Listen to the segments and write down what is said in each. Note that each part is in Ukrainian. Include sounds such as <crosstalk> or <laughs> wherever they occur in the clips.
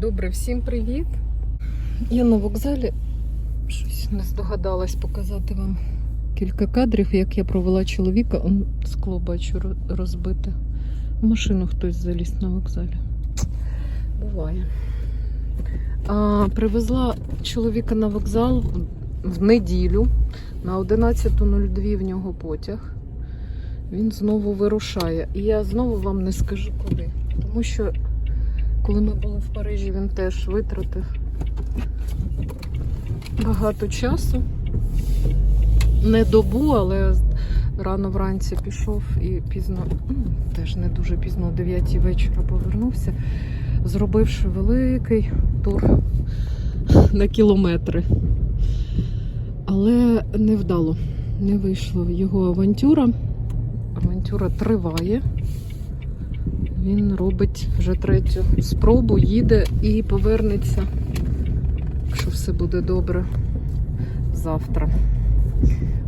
Добре, всім привіт. Я на вокзалі щось не здогадалась показати вам кілька кадрів, як я провела чоловіка. Он скло бачу розбите. В машину хтось заліз на вокзалі. Буває. А, привезла чоловіка на вокзал в- неділю. На 11.02 в нього потяг. Він знову вирушає. І я знову вам не скажу коли. Тому що коли ми були в Парижі, він теж витратив багато часу. Не добу, але рано вранці пішов і пізно, ну, теж не дуже пізно, о 9 вечора повернувся, зробивши великий тур на кілометри. Але не вдало, не вийшло його авантюра. Авантюра триває. Він робить вже третю спробу, їде і повернеться, якщо все буде добре, завтра.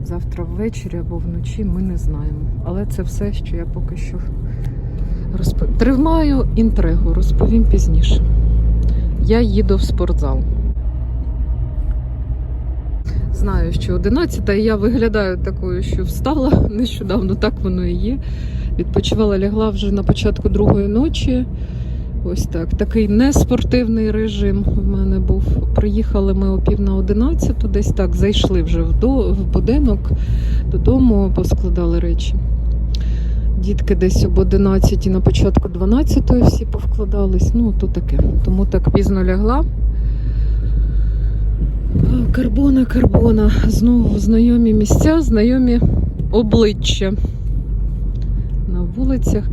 Завтра ввечері або вночі ми не знаємо. Але це все, що я поки що розповім. Тримаю інтригу, розповім пізніше. Я їду в спортзал. Знаю, що 11 і я виглядаю такою, що встала <laughs> нещодавно, так воно і є. Відпочивала, лягла вже на початку другої ночі. Ось так. Такий неспортивний режим в мене був. Приїхали ми о пів на одинадцяту, десь так зайшли вже в, будинок, додому поскладали речі. Дітки десь об 11 на початку 12 всі повкладались. Ну, то таке. Тому так пізно лягла. Карбона, карбона. Знову знайомі місця, знайомі обличчя вулицях.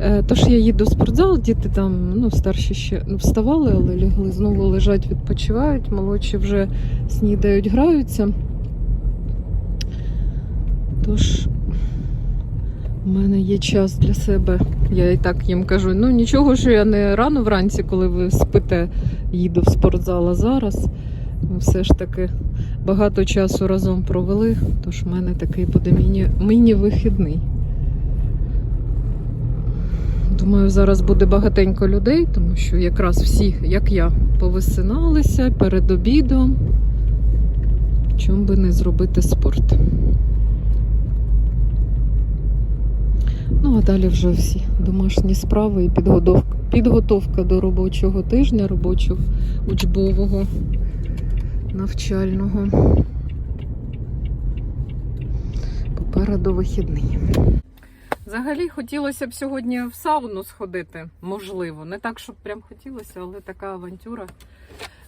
Е, Тож я їду в спортзал, діти там ну, старші ще ну, вставали, але лягли, знову лежать, відпочивають, молодші вже снідають, граються. Тож у мене є час для себе. Я і так їм кажу: ну нічого, що я не рано вранці, коли ви спите, їду в спортзал, а зараз. Ми все ж таки багато часу разом провели, тож в мене такий буде міні- міні-вихідний. Думаю, зараз буде багатенько людей, тому що якраз всі, як я, повисиналися перед обідом. Чому би не зробити спорт? Ну, а далі вже всі домашні справи і підготовка, підготовка до робочого тижня, робочого учбового, навчального. Попереду вихідний. Взагалі хотілося б сьогодні в сауну сходити, можливо. Не так, щоб прям хотілося, але така авантюра.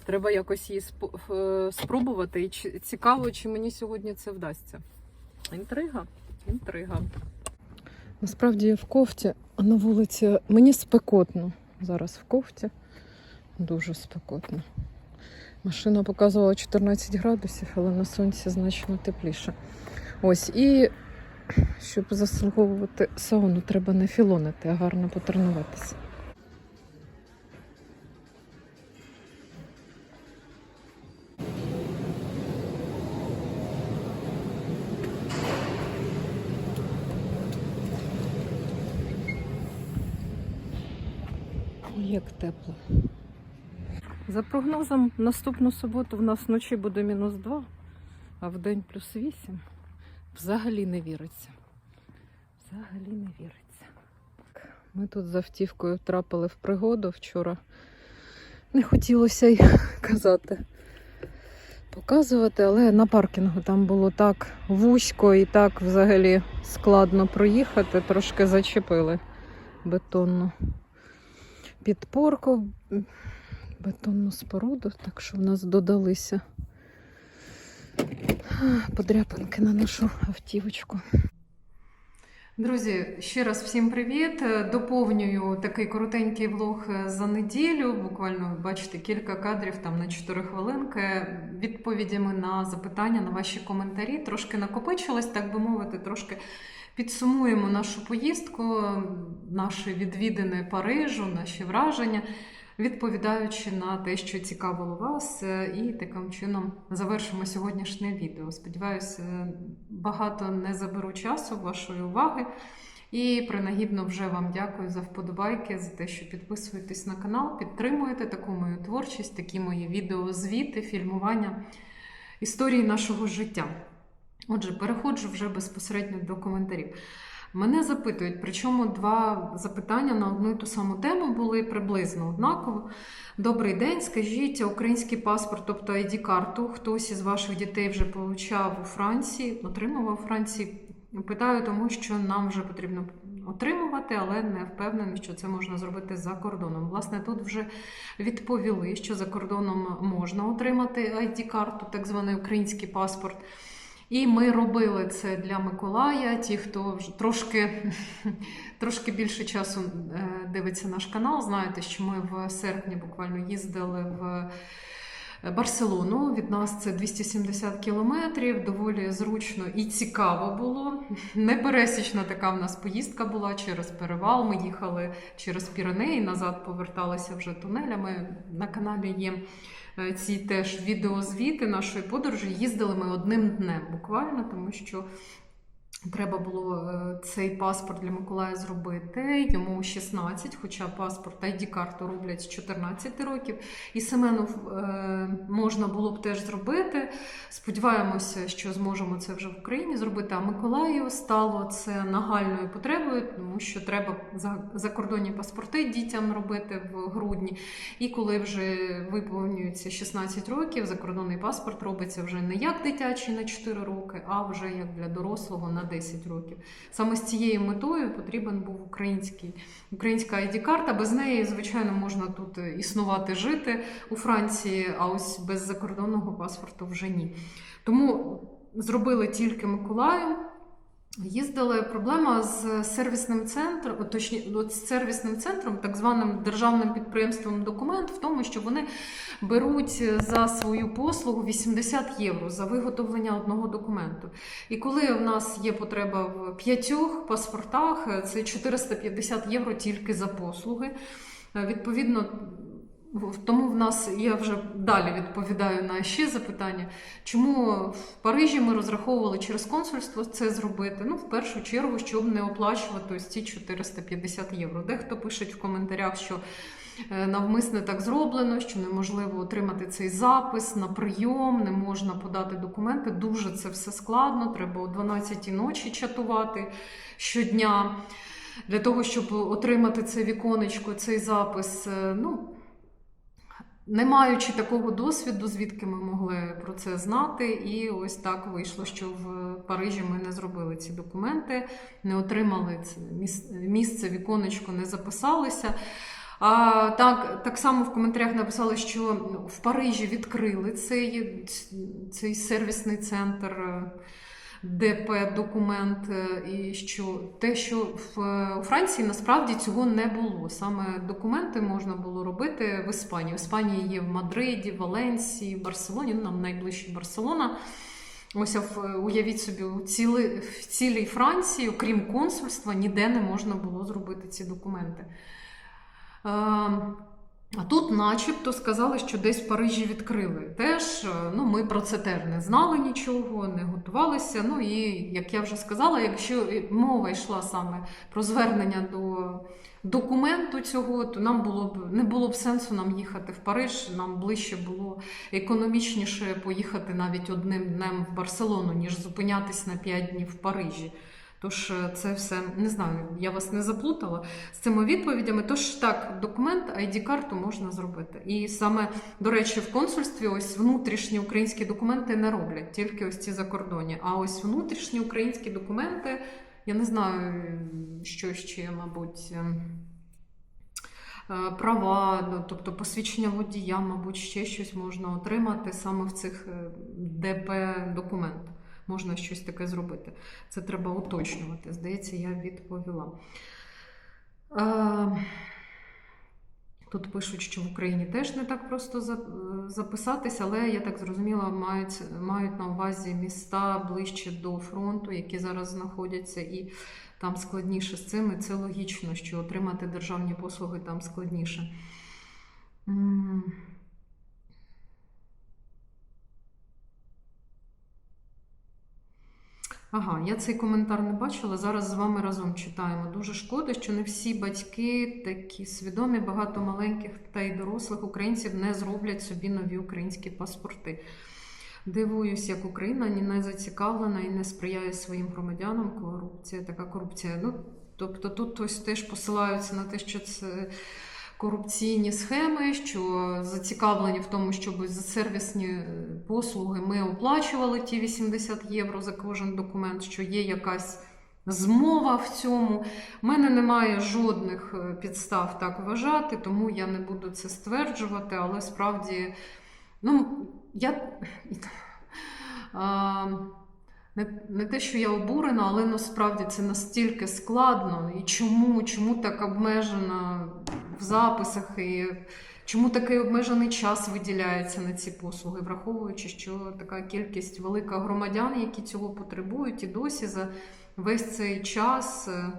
Треба якось її е, спробувати. І цікаво, чи мені сьогодні це вдасться. Інтрига, інтрига. Насправді я в кофті, а на вулиці мені спекотно. Зараз в кофті. Дуже спекотно. Машина показувала 14 градусів, але на сонці значно тепліше. Ось і щоб заслуговувати сауну, треба не філонити, а гарно потренуватися. Як тепло. За прогнозом, наступну суботу в нас вночі буде мінус 2, а в день плюс 8. Взагалі не віриться. Взагалі не віриться. Ми тут з автівкою трапили в пригоду вчора. Не хотілося й <laughs> казати, показувати, але на паркінгу там було так вузько і так взагалі складно проїхати, трошки зачепили бетонну підпорку, бетонну споруду, так що в нас додалися подряпинки на нашу автівочку. Друзі, ще раз всім привіт. Доповнюю такий коротенький влог за неділю. Буквально бачите кілька кадрів там на 4 хвилинки. Відповідями на запитання, на ваші коментарі. Трошки накопичилось, так би мовити, трошки підсумуємо нашу поїздку, наші відвідини Парижу, наші враження. Відповідаючи на те, що цікавило вас, е, і таким чином завершимо сьогоднішнє відео. Сподіваюся, багато не заберу часу вашої уваги. І принагідно вже вам дякую за вподобайки, за те, що підписуєтесь на канал, підтримуєте таку мою творчість, такі мої відеозвіти, фільмування історії нашого життя. Отже, переходжу вже безпосередньо до коментарів. Мене запитують, причому два запитання на одну і ту саму тему були приблизно однаково. Добрий день, скажіть, український паспорт, тобто ID-карту, хтось із ваших дітей вже получав у Франції, отримував у Франції. Питаю, тому що нам вже потрібно отримувати, але не впевнений, що це можна зробити за кордоном. Власне, тут вже відповіли, що за кордоном можна отримати ID-карту, так званий український паспорт. І ми робили це для Миколая. Ті, хто вже трошки, <laughs> трошки більше часу е, дивиться наш канал, знаєте, що ми в серпні буквально їздили в Барселону. Від нас це 270 кілометрів. Доволі зручно і цікаво було. Непересічна така в нас поїздка була через перевал. Ми їхали через Піренеї, назад поверталися вже тунелями. На каналі є ці теж відеозвіти нашої подорожі. Їздили ми одним днем буквально, тому що. Треба було е, цей паспорт для Миколая зробити. Йому 16, хоча паспорт ID-карту роблять з 14 років. І Семену е, можна було б теж зробити. Сподіваємося, що зможемо це вже в Україні зробити. А Миколаю стало це нагальною потребою, тому що треба закордонні паспорти дітям робити в грудні. І коли вже виповнюється 16 років, закордонний паспорт робиться вже не як дитячий на 4 роки, а вже як для дорослого на 10 років. Саме з цією метою потрібен був український, українська ID-карта. Без неї, звичайно, можна тут існувати, жити у Франції, а ось без закордонного паспорту вже ні. Тому зробили тільки Миколаю. Їздили проблема з сервісним центром, точні, з сервісним центром, так званим державним підприємством документ, в тому, що вони беруть за свою послугу 80 євро за виготовлення одного документу. І коли в нас є потреба в п'ятьох паспортах, це 450 євро тільки за послуги. Е, Відповідно, тому в нас я вже далі відповідаю на ще запитання, чому в Парижі ми розраховували через консульство це зробити. Ну, в першу чергу, щоб не оплачувати ось ці 450 євро. Дехто пише в коментарях, що е, навмисне так зроблено, що неможливо отримати цей запис на прийом, не можна подати документи. Дуже це все складно. Треба о 12 ночі чатувати щодня. Для того, щоб отримати це віконечко, цей запис, е, ну, не маючи такого досвіду, звідки ми могли про це знати, і ось так вийшло, що в Парижі ми не зробили ці документи, не отримали це місце, віконечко, не записалися. А так, так само в коментарях написали, що в Парижі відкрили цей, цей сервісний центр. Е, ДП документ, е, і що те, що в е, Франції насправді цього не було. Саме документи можна було робити в Іспанії. В Іспанії є в Мадриді, Валенсії, Барселоні. Ну, нам найближче Барселона. Ось в- уявіть собі, у ціли, в цілій Франції, окрім консульства, ніде не можна було зробити ці документи. А тут, начебто, сказали, що десь в Парижі відкрили. Теж е, ну, ми про це теж не знали нічого, не готувалися. Ну і як я вже сказала, якщо мова йшла саме про звернення до документу цього, то нам було б не було б сенсу нам їхати в Париж. Нам ближче було економічніше поїхати навіть одним днем в Барселону, ніж зупинятись на 5 днів в Парижі. Тож е, це все не знаю, я вас не заплутала з цими відповідями. Тож так, документ, ID-карту можна зробити. І саме, до речі, в консульстві ось внутрішні українські документи не роблять, тільки ось ці закордонні. А ось внутрішні українські документи, я не знаю, що ще, мабуть. ем, е, Права, ну, тобто посвідчення водія, мабуть, ще щось можна отримати саме в цих е, ДП документах. Можна щось таке зробити. Це треба уточнювати. Здається, я відповіла. Тут пишуть, що в Україні теж не так просто за- записатись, але я так зрозуміла, мають, мають на увазі міста ближче до фронту, які зараз знаходяться, і там складніше з цим. І це логічно, що отримати державні послуги там складніше. Ага, я цей коментар не бачила. Зараз з вами разом читаємо. Дуже шкода, що не всі батьки такі свідомі, багато маленьких та й дорослих українців не зроблять собі нові українські паспорти. Дивуюсь, як Україна ні не зацікавлена і не сприяє своїм громадянам. Корупція, така корупція. Ну, тобто тут ось теж посилаються на те, що це корупційні схеми, що зацікавлені в тому, щоб за сервісні е, послуги ми оплачували ті 80 євро за кожен документ, що є якась змова в цьому. У мене немає жодних е, підстав так вважати, тому я не буду це стверджувати, але справді, ну, я. Не, не те, що я обурена, але насправді це настільки складно. І чому, чому так обмежено записах, і чому такий обмежений час виділяється на ці послуги, враховуючи, що така кількість велика громадян, які цього потребують, і досі за весь цей час, е,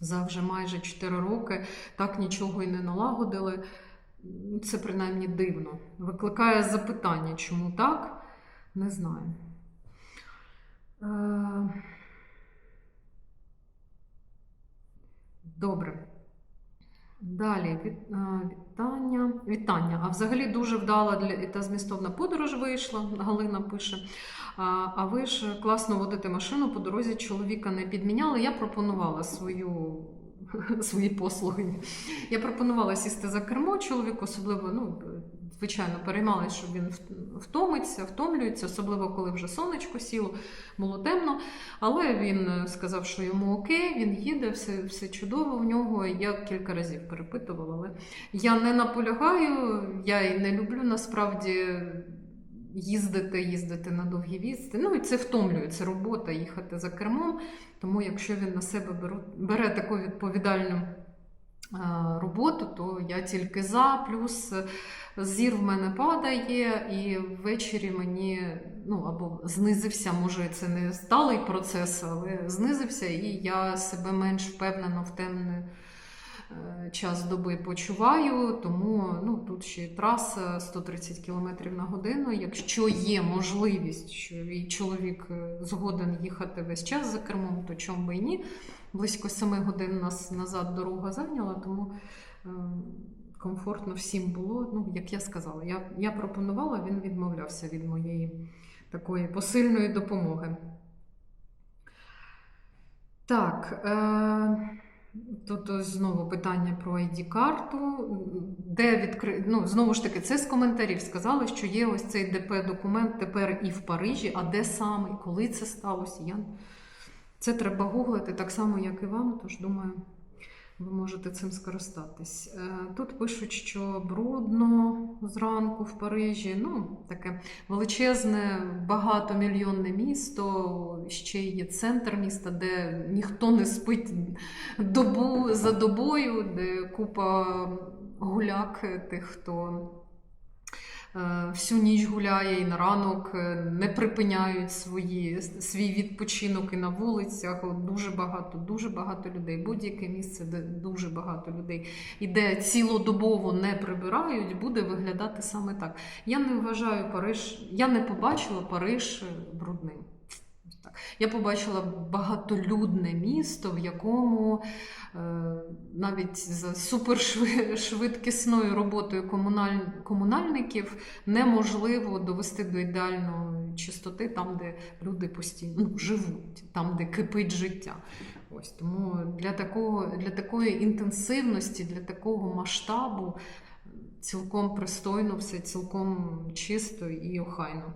за вже майже 4 роки, так нічого і не налагодили. Це принаймні дивно. Викликає запитання, чому так, не знаю. Е, Добре. Далі е, вітання. Вітання. А взагалі дуже вдала для та змістовна подорож вийшла. Галина пише. А, ви ж класно водите машину по дорозі чоловіка не підміняли. Я пропонувала свою. <laughs> Свої послуги. Я пропонувала сісти за кермо чоловіку, особливо, ну, звичайно, переймалася, що він втомиться, втомлюється, особливо коли вже сонечко сіло, було темно. Але він сказав, що йому окей, він їде, все, все чудово в нього. Я кілька разів перепитувала, але я не наполягаю, я і не люблю насправді. Їздити, їздити на довгі відстані. Ну і це втомлює, це робота, їхати за кермом. Тому якщо він на себе бере таку відповідальну е, роботу, то я тільки за. Плюс зір в мене падає, і ввечері мені ну або знизився, може це не сталий процес, але знизився, і я себе менш впевнено в темне. Час доби почуваю, тому ну, тут ще траса 130 км на годину. Якщо є можливість, що і чоловік е, згоден їхати весь час за кермом, то чому би і ні. Близько 7 годин нас назад дорога зайняла, тому е, комфортно всім було. Ну, як я сказала, я, я пропонувала, він відмовлявся від моєї такої посильної допомоги. Так. Е... Тут знову питання про ID-карту. Де відкри... ну, Знову ж таки, це з коментарів сказали, що є ось цей ДП-документ тепер і в Парижі, а де саме, коли це сталося. Я... Це треба гуглити так само, як і вам, тож думаю, ви можете цим скористатись. Е, Тут пишуть, що брудно зранку в Парижі. Ну, таке величезне, багатомільйонне місто. Ще є центр міста, де ніхто не спить добу за добою, де купа гуляк тих, хто. Е, Всю ніч гуляє і на ранок е, не припиняють свої, свій відпочинок і на вулицях. Дуже багато, дуже багато людей. Будь-яке місце, де дуже багато людей і де цілодобово не прибирають, буде виглядати саме так. Я не вважаю Париж, я не побачила Париж брудним. Я побачила багатолюдне місто, в якому е, навіть за супершвидкісною роботою комуналь... комунальників неможливо довести до ідеальної чистоти там, де люди постійно ну, живуть, там, де кипить життя. Ось тому для такого, для такої інтенсивності, для такого масштабу цілком пристойно, все цілком чисто і охайно.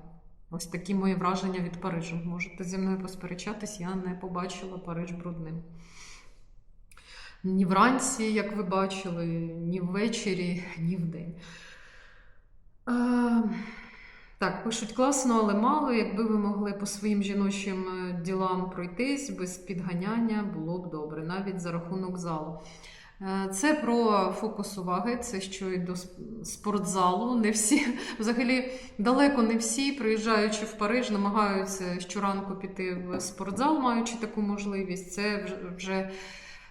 Ось такі мої враження від Парижу. Можете зі мною посперечатись, я не побачила Париж брудним. Ні вранці, як ви бачили, ні ввечері, ні вдень. Е, так, пишуть класно, але мало. Якби ви могли по своїм жіночим е, ділам пройтись без підганяння, було б добре, навіть за рахунок залу. Е, Це про фокус уваги, це що й до спортзалу. Не всі, <laughs> взагалі, далеко не всі, приїжджаючи в Париж, намагаються щоранку піти в спортзал, маючи таку можливість. Це вже-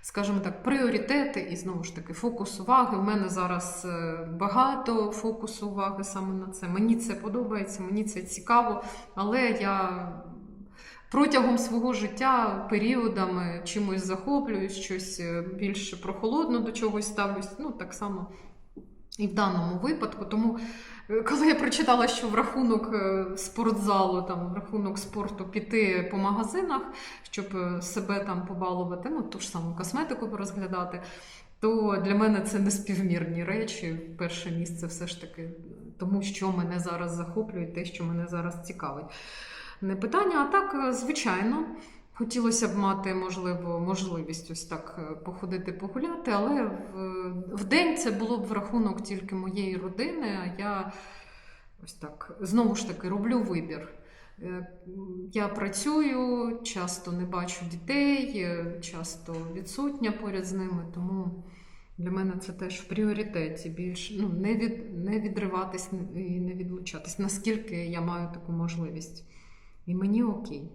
скажімо так, пріоритети і знову ж таки фокус уваги. У мене зараз е, багато фокусу уваги саме на це. Мені це подобається, мені це цікаво, але я протягом свого життя періодами чимось захоплююсь, щось е, більш прохолодно до чогось ставлюсь. Ну, так само і в даному випадку. Тому, е, коли я прочитала, що в рахунок е, спортзалу, там, в рахунок спорту піти по магазинах, щоб себе там побалувати, ну, ту ж саму косметику порозглядати, то для мене це неспівмірні речі. Перше місце все ж таки тому, що мене зараз захоплює, те, що мене зараз цікавить. Не питання, а так, е, звичайно. Хотілося б мати, можливо, можливість ось так е, походити, погуляти, але в, в день це було б в рахунок тільки моєї родини. А я ось так знову ж таки роблю вибір. Е, Я працюю, часто не бачу дітей, часто відсутня поряд з ними, тому для мене це теж в пріоритеті більш ну, не, від, не відриватись і не відлучатись, наскільки я маю таку можливість. І мені окей.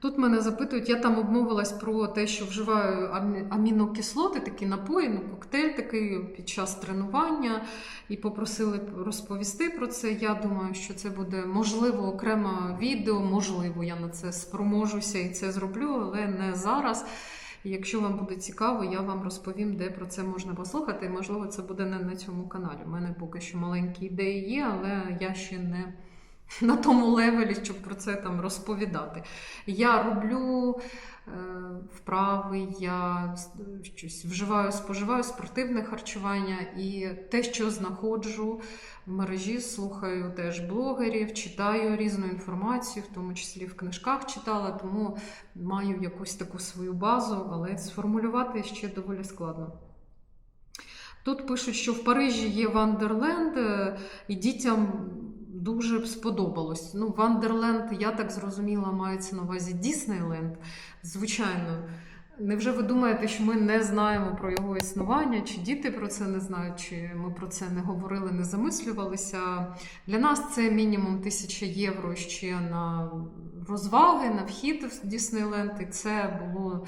Тут мене запитують, я там обмовилась про те, що вживаю амінокислоти, такі напої, ну, коктейль такий під час тренування, і попросили розповісти про це. Я думаю, що це буде можливо окреме відео, можливо, я на це спроможуся і це зроблю, але не зараз. Якщо вам буде цікаво, я вам розповім, де про це можна послухати. Можливо, це буде не на цьому каналі. У мене поки що маленькі ідеї є, але я ще не <laughs> на тому левелі, щоб про це там розповідати. Я роблю е, вправи, я щось вживаю, споживаю спортивне харчування і те, що знаходжу в мережі, слухаю теж блогерів, читаю різну інформацію, в тому числі в книжках читала, тому маю якусь таку свою базу, але сформулювати ще доволі складно. Тут пишуть, що в Парижі є Вандерленд, е, і дітям дуже сподобалось. Ну, Вандерленд, я так зрозуміла, мається на увазі Діснейленд. Звичайно. Невже ви думаєте, що ми не знаємо про його існування, чи діти про це не знають, чи ми про це не говорили, не замислювалися? Для нас це мінімум 1000 євро ще на розваги, на вхід в Діснейленд, і це було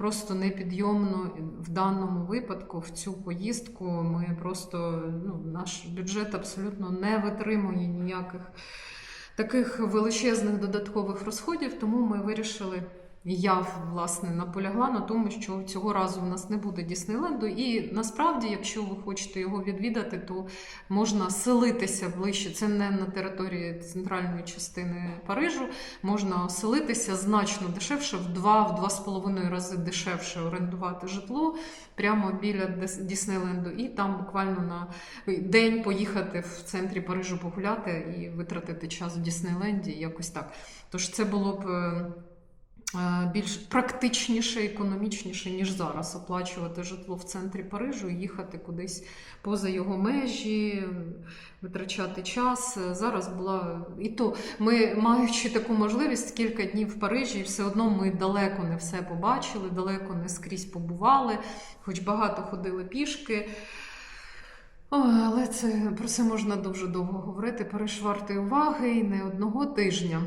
просто непідйомно в даному випадку. В цю поїздку ми просто ну, наш бюджет абсолютно не витримує ніяких таких величезних додаткових розходів, тому ми вирішили. Я власне наполягла на тому, що цього разу в нас не буде Діснейленду. І насправді, якщо ви хочете його відвідати, то можна селитися ближче. Це не на території центральної частини Парижу. Можна селитися значно дешевше, в два, в два з половиною рази дешевше орендувати житло прямо біля Діснейленду, і там буквально на день поїхати в центрі Парижу погуляти і витратити час в Діснейленді. Якось так. Тож це було б. Е, е, Більш практичніше, економічніше, ніж зараз оплачувати житло в центрі Парижу їхати кудись поза його межі, витрачати час. Зараз була і то ми, маючи таку можливість, кілька днів в Парижі, все одно ми далеко не все побачили, далеко не скрізь побували, хоч багато ходили пішки. Ой, але це про це можна дуже довго говорити. Париж вартий уваги і не одного тижня,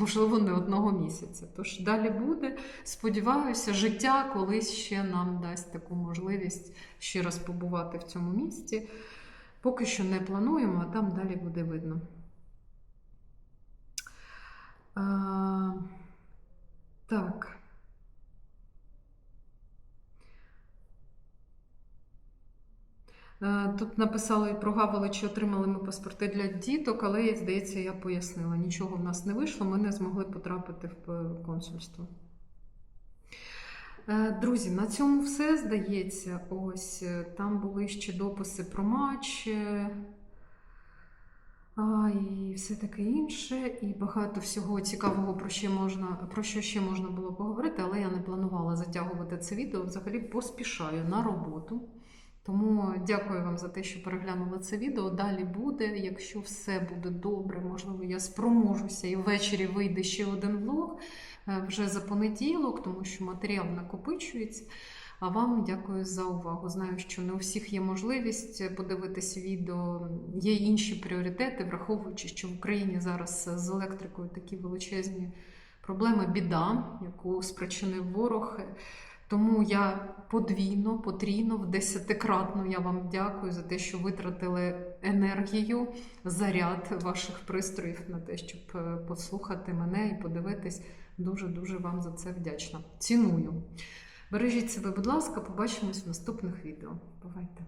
можливо, не одного місяця. Тож далі буде. Сподіваюся, життя колись ще нам дасть таку можливість ще раз побувати в цьому місті. Поки що не плануємо, а там далі буде видно. А, так. Е, Тут написали прогавили, чи отримали ми паспорти для діток, але здається, я пояснила, нічого в нас не вийшло, ми не змогли потрапити в е, консульство. Е, Друзі, на цьому все здається. Ось е, там були ще дописи про матч. е, А, і все таке інше, і багато всього цікавого про що можна про що ще можна було поговорити, але я не планувала затягувати це відео. Взагалі поспішаю на роботу. Тому дякую вам за те, що переглянули це відео. Далі буде. Якщо все буде добре, можливо, я спроможуся і ввечері вийде ще один влог е, вже за понеділок, тому що матеріал накопичується. А вам дякую за увагу. Знаю, що не у всіх є можливість подивитися відео. Є інші пріоритети, враховуючи, що в Україні зараз з електрикою такі величезні проблеми, біда, яку спричинив ворог. Тому я подвійно, потрійно, в десятикратно я вам дякую за те, що витратили енергію, заряд ваших пристроїв на те, щоб е, послухати мене і подивитись. Дуже дуже вам за це вдячна. Ціную. Бережіть себе, будь ласка, побачимось в наступних відео. Бувайте!